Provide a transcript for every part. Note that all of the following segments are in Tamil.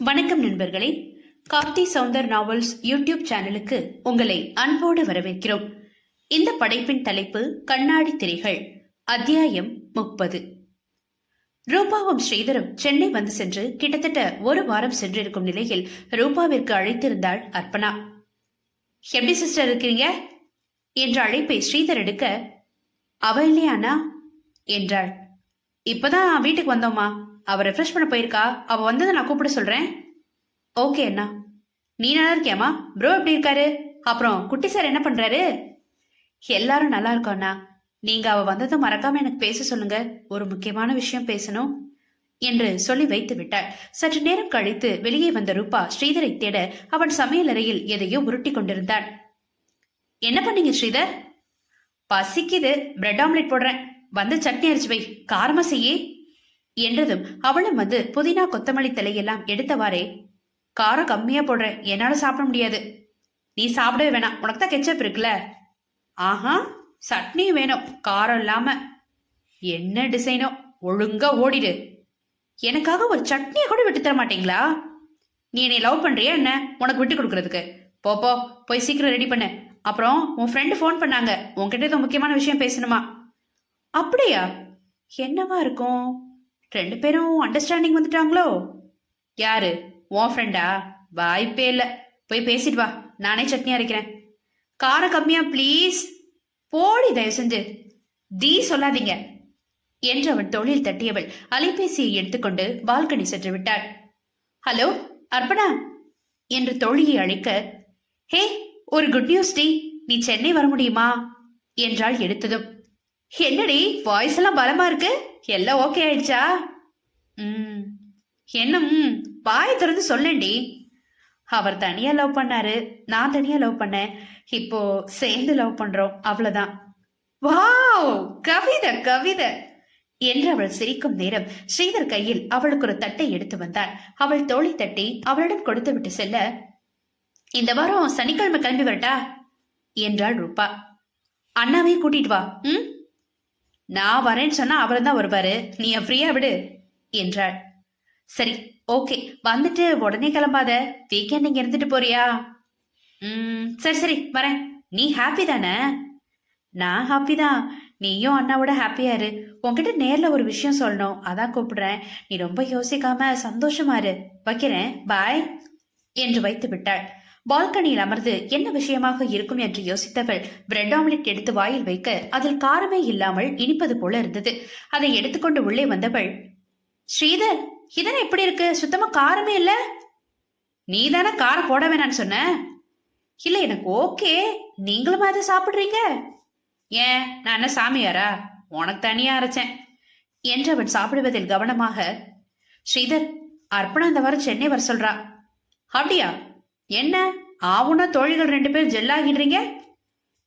வணக்கம் நண்பர்களே. கார்த்தி சவுந்தர் நாவல்ஸ் யூடியூப் சேனலுக்கு உங்களை அன்போடு வரவேற்கிறோம். இந்த படைப்பின் தலைப்பு கண்ணாடி திரைகள் அத்தியாயம் முப்பது. ரூபாவும் ஸ்ரீதரும் சென்னை வந்து சென்று கிட்டத்தட்ட ஒரு வாரம் சென்றிருக்கும் நிலையில் ரூபாவிற்கு அழைத்திருந்தாள் அர்ப்பணா. எப்படி சிஸ்டர் இருக்கிறீங்க? என்ற அழைப்பை ஸ்ரீதர் எடுக்க அவ இல்லையானா என்றாள். இப்பதான் வீட்டுக்கு வந்தோமா அவ ரெஃப்ரெஷ் பண்ண போயிருக்கா? அவ வந்ததை நான் கூப்பிட சொல்றேன். ஓகே அண்ணா. நீ நல்லா இருக்கியாமா ப்ரோ எப்படி இருக்காரு? அப்புறம் குட்டி சார் என்ன பண்றாரு? எல்லாரும் நல்லா இருக்கோண்ணா அண்ணா. நீங்க அவ வந்ததும் மறக்காம எனக்கு பேச சொல்லுங்க. ஒரு முக்கியமான விஷயம் பேசணும் என்று சொல்லி வைத்து விட்டாள். சற்று நேரம் கழித்து வெளியே வந்த ரூபா ஸ்ரீதரை தேட அவன் சமையலறையில் எதையோ உருட்டி கொண்டிருந்தான். என்ன பண்ணீங்க ஸ்ரீதர்? பசிக்குது. பிரெட் ஆம்லெட் போடுறேன். வந்து சட்னி அரிச்சு வை. காரமா செய்யே. என்றதும் அவளும் வந்து புதினா கொத்தமல்லி தலையெல்லாம் எடுத்தவாறே. காரம் கம்மியா போடுறேன் என்னால சாப்பிட முடியாது. நீ சாப்பிடவே வேணாம். உனக்கு தான் கெச்சப் இருக்குல்ல? ஆஹா சட்னியும் வேணும். காரம் இல்லாம. என்ன டிசைனோ ஒழுங்கா ஓடிடு. எனக்காக ஒரு சட்னியை கூட விட்டு தர மாட்டீங்களா? நீ என்னை லவ் பண்றியா என்ன? உனக்கு விட்டு கொடுக்கறதுக்கு. போப்போ போய் சீக்கிரம் ரெடி பண்ணு. அப்புறம் உன் ஃப்ரெண்டு ஃபோன் பண்ணாங்க. உன்கிட்ட ஏதோ முக்கியமான விஷயம் பேசணுமா? அப்படியா? என்னவா இருக்கும்? ரெண்டு பேரும் அண்டர்ஸ்டாண்டிங் வந்துட்டாங்களோ? யாரு? உன் ஃப்ரெண்டா வாய்ப்பே இல்லை. போய் பேசிட்டு வா. நானே சட்னி அரைக்கிறேன். காரம் கம்மியா ப்ளீஸ் போடி தயவு செஞ்சு. தீ சொல்லாதீங்க. என்று அவன் தொழில் தட்டியவள் அலைபேசியை எடுத்துக்கொண்டு பால்கனி சென்று விட்டாள். ஹலோ அர்ப்பணா என்று தோழியை அழைக்க ஹே ஒரு குட் நியூஸ் டி. நீ சென்னை வர முடியுமா? என்றாள் எடுத்ததும். என்னடி வாய்ஸ் எல்லாம் பலமா இருக்கு? எல்லாம் ஓகே ஆயிடுச்சா? ம். என்ன ம். வாய் திறந்து சொல்லண்டி. அவர் தனியா லவ் பண்ணாரு. நான் தனியா லவ் பண்ணேன். இப்போ சேர்ந்து லவ் பண்றோம். அவ்வளவுதான். வாவ் கவிதை கவிதை. என்று அவள் சிரிக்கும் நேரம் ஸ்ரீதர் கையில் அவளுக்கு ஒரு தட்டை எடுத்து வந்தார். அவள் தோழி தட்டி அவளிடம் கொடுத்து விட்டு செல்ல இந்த வாரம் சனிக்கிழமை கிளம்பி வரட்டா? என்றாள் ரூபா. அண்ணாவே கூட்டிட்டு வா. ம்? நான் வரேன்னு சொன்னா அவர் தான் வருவாரு. நீ ஃப்ரீயா விடு என்றாள். சரி ஓகே. வந்துட்டு உடனே கிளம்பாத. வீக்கெண்ட் இங்க இருந்துட்டு போறியா? ம் சரி சரி வரேன். நீ ஹாப்பி தானே? நான் ஹாப்பி தான். நீயும் அண்ணாவோட ஹாப்பியா இரு. உன்கிட்ட நேர்ல ஒரு விஷயம் சொல்லணும். அதான் கூப்பிடுறேன். நீ ரொம்ப யோசிக்காம சந்தோஷமா இரு. வைக்கிறேன். பாய் என்று வைத்து விட்டாள். பால்கனியில் அமர்ந்து என்ன விஷயமாக இருக்கும் என்று யோசித்தவள் பிரெட் ஆம்லெட் எடுத்து வாயில் வைக்க அதில் காரமே இல்லாமல் இனிப்பது போல இருந்தது. அதை எடுத்துக்கொண்டு உள்ளே வந்தவள் ஸ்ரீதர் இதனை எப்படி இருக்கு? சுத்தமா காரமே இல்ல? நீ தானே காரம் போட வேணான்னு சொன்ன. இல்ல எனக்கு ஓகே. நீங்களும் அதை சாப்பிடுறீங்க? ஏன் நான் என்ன சாமியாரா? உனக்கு தனியா அரைச்சேன். என்று அவன் சாப்பிடுவதில் கவனமாக ஸ்ரீதர் அர்ப்பணா இந்த வாரம் சென்னை வர சொல்றா. அப்படியா? என்ன? ஆவுனா தோழிகள் ரெண்டு பேரும் ஜெல்லாகிடுறீங்க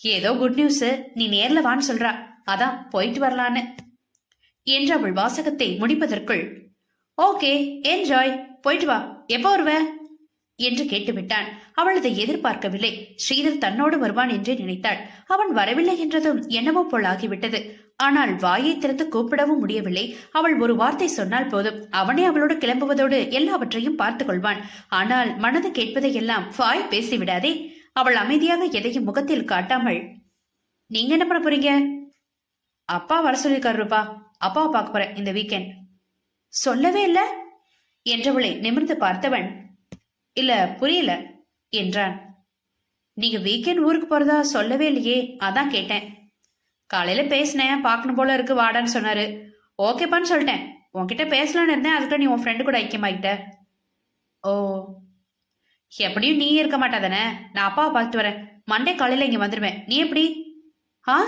ஏதோ குட் நியூஸ் நீ நேர்ல வான்னு சொல்றா. அதான் போயிட்டு வரலான்னு. என்று அவள் வாசகத்தை முடிப்பதற்குள் ஓகே என்ஜாய் போயிட்டு வா. எப்போ வருவ? என்று கேட்டுவிட்டான். அவள் அதை எதிர்பார்க்கவில்லை. ஸ்ரீதர் தன்னோடு வருவான் என்று நினைத்தாள். அவன் வரவில்லை என்றதும் என்னவோ போல் ஆகிவிட்டது. ஆனால் வாயை திறந்து கூப்பிடவும் முடியவில்லை. அவள் ஒரு வார்த்தை சொன்னால் போதும். அவனே அவளோடு கிளம்புவதோடு எல்லாவற்றையும் பார்த்து கொள்வான் ஆனால் மனது கேட்பதையெல்லாம் வாய் பேசிவிடாதே. அவள் அமைதியாக எதையும் முகத்தில் காட்டாமல் நீங்க என்ன பண்ண போறீங்க? அப்பா வர சொல்லியிருக்காருப்பா அப்பாவை பார்க்க போறேன் இந்த வீக்கெண்ட் சொல்லவே இல்ல? என்றவளை நிமிர்ந்து பார்த்தவன் இல்ல புரியல என்றான். நீங்க வீக்கெண்ட் ஊருக்கு போறதா? சொல்லவே இல்லையே. அதான் கேட்டேன். காலையில பேசினேன் பார்க்கணும் போல இருக்கு வாடான்னு சொன்னாரு. ஓகேப்பான்னு சொல்லிட்டேன். உன்கிட்ட பேசலான்னு இருந்தேன் அதுக்கு நீ உன் ஃப்ரெண்டு கூட ஐக்கியமாகிட்ட ஓ. எப்படியும் நீ இருக்க மாட்டாதானே? நான் அப்பாவை பார்த்துட்டு வரேன். மண்டே காலையில இங்க வந்துடுவேன் நீ எப்படி? ஆ?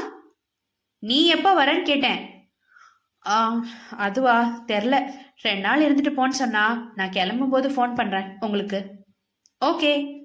நீ எப்போ வரேன்னு கேட்டேன். ஆ அதுவா? தெரில ரெண்டு நாள் இருந்துட்டு போன்னு சொன்னா நான் கிளம்பும் போது ஃபோன் பண்றேன் உங்களுக்கு. ஓகே.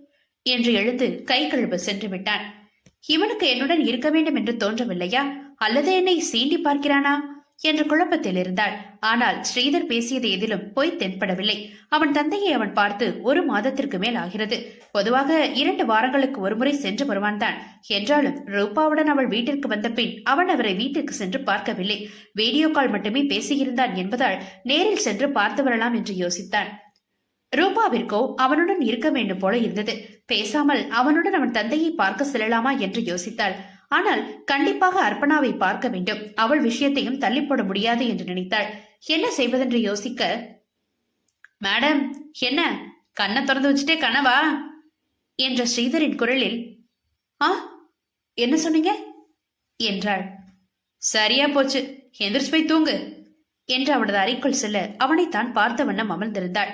என்று எழுந்து கை கழுவ சென்று விட்டான். இவனுக்கு என்னுடன் இருக்க வேண்டும் என்று தோன்றவில்லையா? அல்லது என்னை சீண்டி பார்க்கிறானா? என்ற குழப்பத்தில் இருந்தாள். ஆனால் ஸ்ரீதர் பேசியது எதிலும் பொய் தென்படவில்லை. அவன் தந்தையை அவன் பார்த்து ஒரு மாதத்திற்கு மேல் ஆகிறது. பொதுவாக இரண்டு வாரங்களுக்கு ஒருமுறை சென்று வருவான் தான் என்றாலும் ரூபாவுடன் அவள் வீட்டிற்கு வந்த பின் அவன் அவரை வீட்டிற்கு சென்று பார்க்கவில்லை. வீடியோ கால் மட்டுமே பேசியிருந்தான் என்பதால் நேரில் சென்று பார்த்து வரலாம் என்று யோசித்தான். ரூபாவிற்கோ அவனுடன் இருக்க வேண்டும் போல இருந்தது. பேசாமல் அவனுடன் அவன் தந்தையை பார்க்க செல்லலாமா என்று யோசித்தாள். ஆனால் கண்டிப்பாக அர்ப்பணாவை பார்க்க வேண்டும். அவள் விஷயத்தையும் தள்ளிப்போட போட முடியாது என்று நினைத்தாள். என்ன செய்வதென்று யோசிக்க மேடம் என்ன? கண்ணை திறந்து வச்சுட்டே கனவா என்ற ஸ்ரீதரின் குரலில் ஆ? என்ன சொன்னீங்க? என்றாள். சரியா போச்சு. எந்திரிச்சு போய் தூங்கு என்று அவனது அறைக்குள் செல்ல அவனைத்தான் பார்த்த வண்ணம் அமர்ந்திருந்தாள்.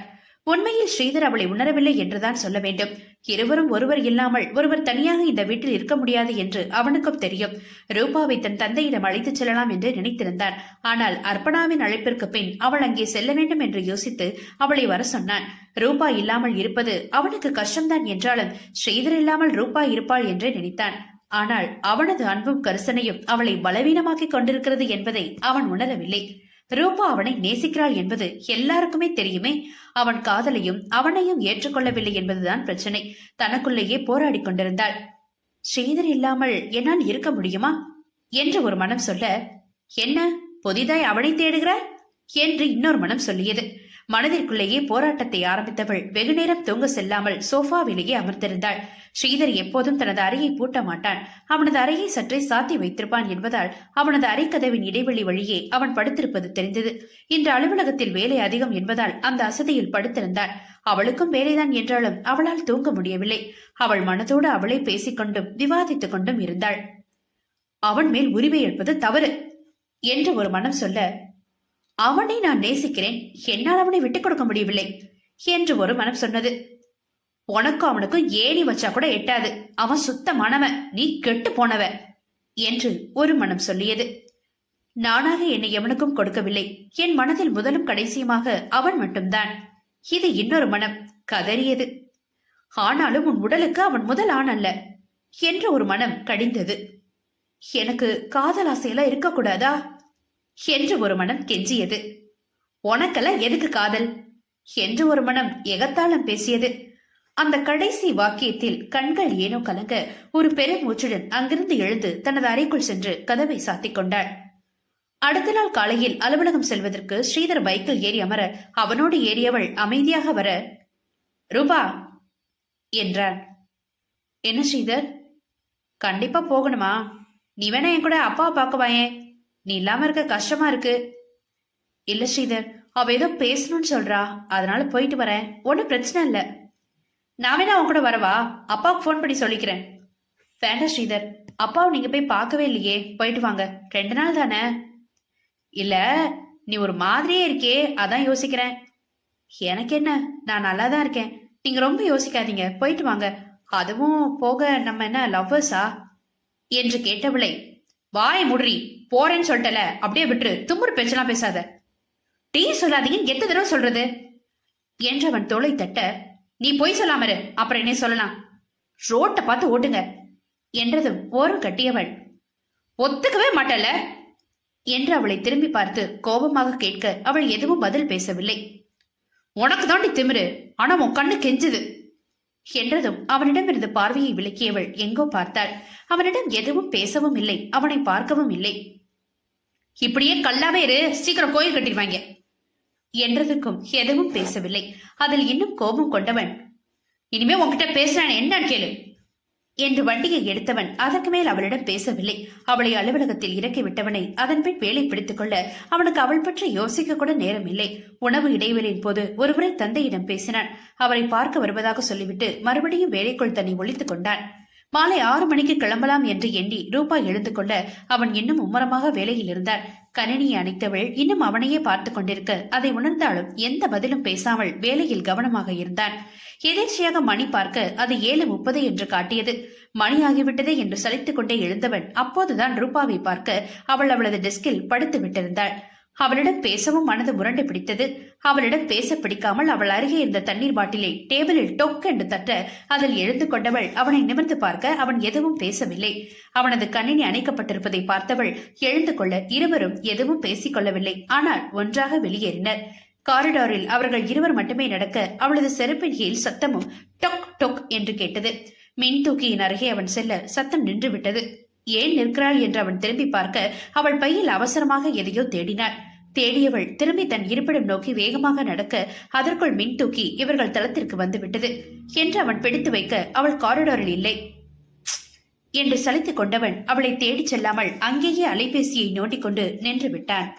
உண்மையில் ஸ்ரீதர் அவளை உணரவில்லை என்றுதான் சொல்ல வேண்டும். இருவரும் ஒருவர் இல்லாமல் ஒருவர் தனியாக இந்த வீட்டில் இருக்க முடியாது என்று அவனுக்கும் தெரியும். ரூபாவை தன் தந்தையிடம் அழைத்துச் செல்லலாம் என்று நினைத்திருந்தான். ஆனால் அர்ப்பணாவின் அழைப்பிற்கு பின் அவள் அங்கே செல்ல வேண்டும் என்று யோசித்து அவளை வர சொன்னான். ரூபா இல்லாமல் இருப்பது அவனுக்கு கஷ்டம்தான் என்றாலும் ஸ்ரீதர் இல்லாமல் ரூபா இருப்பாள் என்றே நினைத்தான். ஆனால் அவனது அன்பும் கரிசனையும் அவளை பலவீனமாக்கிக் கொண்டிருக்கிறது என்பதை அவன் உணரவில்லை. ரூபா அவனை நேசிக்கிறாள் என்பது எல்லாருக்குமே தெரியுமே. அவன் காதலையும் அவனையும் ஏற்றுக்கொள்ளவில்லை என்பதுதான் பிரச்சனை. தனக்குள்ளேயே போராடி கொண்டிருந்தாள். ஸ்ரீதர் இல்லாமல் என்னால் இருக்க முடியுமா? என்று ஒரு மனம் சொல்ல என்ன? புதிதாய் அவனை தேடுகிறாய்? என்று இன்னொரு மனம் சொல்லியது. மனதிற்குள்ளேயே போராட்டத்தை ஆரம்பித்தவள். வெகுநேரம் தூங்க செல்லாமல் சோஃபாவிலேயே அமர்ந்திருந்தாள். ஸ்ரீதர் எப்போதும் தனது அறையை பூட்ட மாட்டான் அவனது அறையை சற்றே சாத்தி வைத்திருப்பான் என்பதால் அவனது அறைக்கதவின் இடைவெளி வழியே அவன் படுத்திருப்பது தெரிந்தது. இன்று அலுவலகத்தில் வேலை அதிகம் என்பதால் அந்த அசதியில் படுத்திருந்தான் அவளுக்கும் வேலைதான் என்றாலும் அவளால் தூங்க முடியவில்லை. அவள் மனதோடு அவளே பேசிக்கொண்டும் விவாதித்துக் கொண்டும் இருந்தாள். அவன் மேல் உரிமை எடுப்பது தவறு என்று ஒரு மனம் சொல்ல அவனை நான் நேசிக்கிறேன். என்னால் அவனை விட்டுக் கொடுக்க முடியவில்லை என்று ஒரு மனம் சொன்னது. உனக்கும் அவனுக்கும் ஏணி வச்சா கூட எட்டாது. அவன் சுத்தமானவன் நீ கெட்டு போனவ என்று ஒரு மனம் சொல்லியது. நானாக என்னை எவனுக்கும் கொடுக்கவில்லை. என் மனதில் முதலும் கடைசியுமாக அவன் மட்டும்தான். இது இன்னொரு மனம் கதறியது. ஆனாலும் உன் உடலுக்கு அவன் முதல் ஆண் அல்ல என்று ஒரு மனம் கடிந்தது. எனக்கு காதல் ஆசையெல்லாம் இருக்கக்கூடாதா? என்று ஒரு மனம் கெஞ்சியது. உனக்கெல்லாம் எதுக்கு காதல்? என்று ஒரு மனம் எகத்தாளம் பேசியது. அந்த கடைசி வாக்கியத்தில் கண்கள் ஏனோ கலங்க ஒரு பெருமூச்சுடன் அங்கிருந்து எழுந்து தனது அறைக்குள் சென்று கதவை சாத்திக் கொண்டாள். அடுத்த நாள் காலையில் அலுவலகம் செல்வதற்கு ஸ்ரீதர் பைக்கில் ஏறி அமர அவனோடு ஏறியவள் அமைதியாக வர ரூபா! என்றான். என்ன ஸ்ரீதர்? கண்டிப்பா போகணுமா. நீ வேணா என் கூட அப்பாவை பார்க்க வாயேன். நீ இல்லாம இருக்க கஷ்டமா இருக்கு. இல்ல ஸ்ரீதர் அவ ஏதோ பேசணும்னு சொல்றா. அதனால போயிட்டு வரேன். ஒன்றும் பிரச்சனை இல்லை. நான் வேணா அவன் கூட வரவா? அப்பாவுக்கு ஃபோன் பண்ணி சொல்லிக்கிறேன். வேண்டாம் ஸ்ரீதர். அப்பாவை நீங்க போய் பார்க்கவே இல்லையே. போயிட்டு வாங்க. ரெண்டு நாள் தானே? இல்ல நீ ஒரு மாதிரியே இருக்கே. அதான் யோசிக்கிறேன். எனக்கு என்ன? நான் நல்லா தான் இருக்கேன். நீங்க ரொம்ப யோசிக்காதீங்க. போயிட்டு வாங்க. அதுவும் போக நம்ம என்ன லவ்வர்ஸா என்று கேட்டவளை வாய் முடி போறேன்னு சொல்லிட்டல அப்படியே விட்டுரு. தும்முறு பேச்செல்லாம் பேசாத. டீ சொல்லாதீங்க எத்தனை தடவை சொல்றது? என்றவன் தோளை தட்ட நீ பொய் சொல்லாமரு அப்புறம் என்ன சொல்லலாம். ரோட்டை பார்த்து ஓட்டுங்க என்றதும் ஓரம் கட்டியவள். ஒத்துக்கவே மாட்டல என்று அவளை திரும்பி பார்த்து கோபமாக கேட்க அவள் எதுவும் பதில் பேசவில்லை. உனக்கு தாண்டி திமிரு ஆனா உன் கண்ணு கெஞ்சுது. என்றதும் அவனிடமிருந்து பார்வையை விலக்கியவள் எங்கோ பார்த்தாள். அவனிடம் எதுவும் பேசவும் இல்லை அவனை பார்க்கவும் இல்லை. இப்படியே கல்லாவே இரு சீக்கிரம் கோயில் கட்டிடுவாங்க. என்றதுக்கும் எதுவும் பேசவில்லை. அதில் இன்னும் கோபம் கொண்டவன் இனிமே உன்கிட்ட பேசுறான் என்னன்னு கேளு. என்று வண்டியை எடுத்தவன் அதற்கு மேல் அவளிடம் பேசவில்லை. அவளை அலுவலகத்தில் இறக்கி விட்டவனை அதன் பின் வேலை பிடித்துக் கொள்ள அவனுக்கு அவள் பற்றி யோசிக்க கூட நேரம் இல்லை. உணவு இடைவெளியின் போது ஒருமுறை தந்தையிடம் பேசினான். அவரை பார்க்க வருவதாக சொல்லிவிட்டு மறுபடியும் வேலைக்குள் தன்னை ஒழித்துக் கொண்டான். மாலை ஆறு மணிக்கு கிளம்பலாம் என்று எண்ணி ரூபாய் எழுந்து கொள்ள அவன் இன்னும் மும்முரமாக வேலையில் இருந்தான். கணினியை அணைத்தவள் இன்னும் அவனையே பார்த்து கொண்டிருக்க அதை உணர்ந்தாலும் எந்த பதிலும் பேசாமல் வேலையில் கவனமாக இருந்தான். எதிர்ச்சியாக மணி பார்க்க அது ஏழு முப்பது என்று காட்டியது. மணி ஆகிவிட்டதே என்று சலித்துக் கொண்டே எழுந்தவன் அப்போதுதான் ரூபாவை பார்க்க அவள் அவளது டெஸ்கில் படுத்து விட்டிருந்தாள். அவளிடம் பேசவும் மனது முரண்டு பிடித்தது. அவளிடம் பேச பிடிக்காமல் அவள் அருகே இருந்த தண்ணீர் பாட்டிலை டேபிளில் டொக் என்று தட்ட அதில் எழுந்து கொண்டவள் அவனை நிமிர்ந்து பார்க்க அவன் எதுவும் பேசவில்லை. அவனது கணினி அணைக்கப்பட்டிருப்பதை பார்த்தவள் எழுந்து கொள்ள இருவரும் எதுவும் பேசிக் கொள்ளவில்லை. ஆனால் ஒன்றாக வெளியேறினர். காரிடாரில் அவர்கள் இருவர் மட்டுமே நடக்க அவளது செருப்பின் கீழ் சத்தமும் டொக் டொக் என்று கேட்டது. மின் தூக்கியின் அருகே அவன் செல்ல சத்தம் நின்றுவிட்டது. ஏன் நிற்கிறாள் என்று அவன் திரும்பி பார்க்க அவள் பையில் அவசரமாக எதையோ தேடினாள். தேடியவள் திரும்பி தன் இருப்பிடம் நோக்கி வேகமாக நடக்க அதற்குள் மின் தூக்கி இவர்கள் தளத்திற்கு வந்துவிட்டது என்று அவன் பிடித்து வைக்க அவள் காரிடாரில் இல்லை. என்று சலித்துக் கொண்டவன் அவளை தேடிச் செல்லாமல் அங்கேயே அலைபேசியை நோண்டிக்கொண்டு நின்று விட்டான்.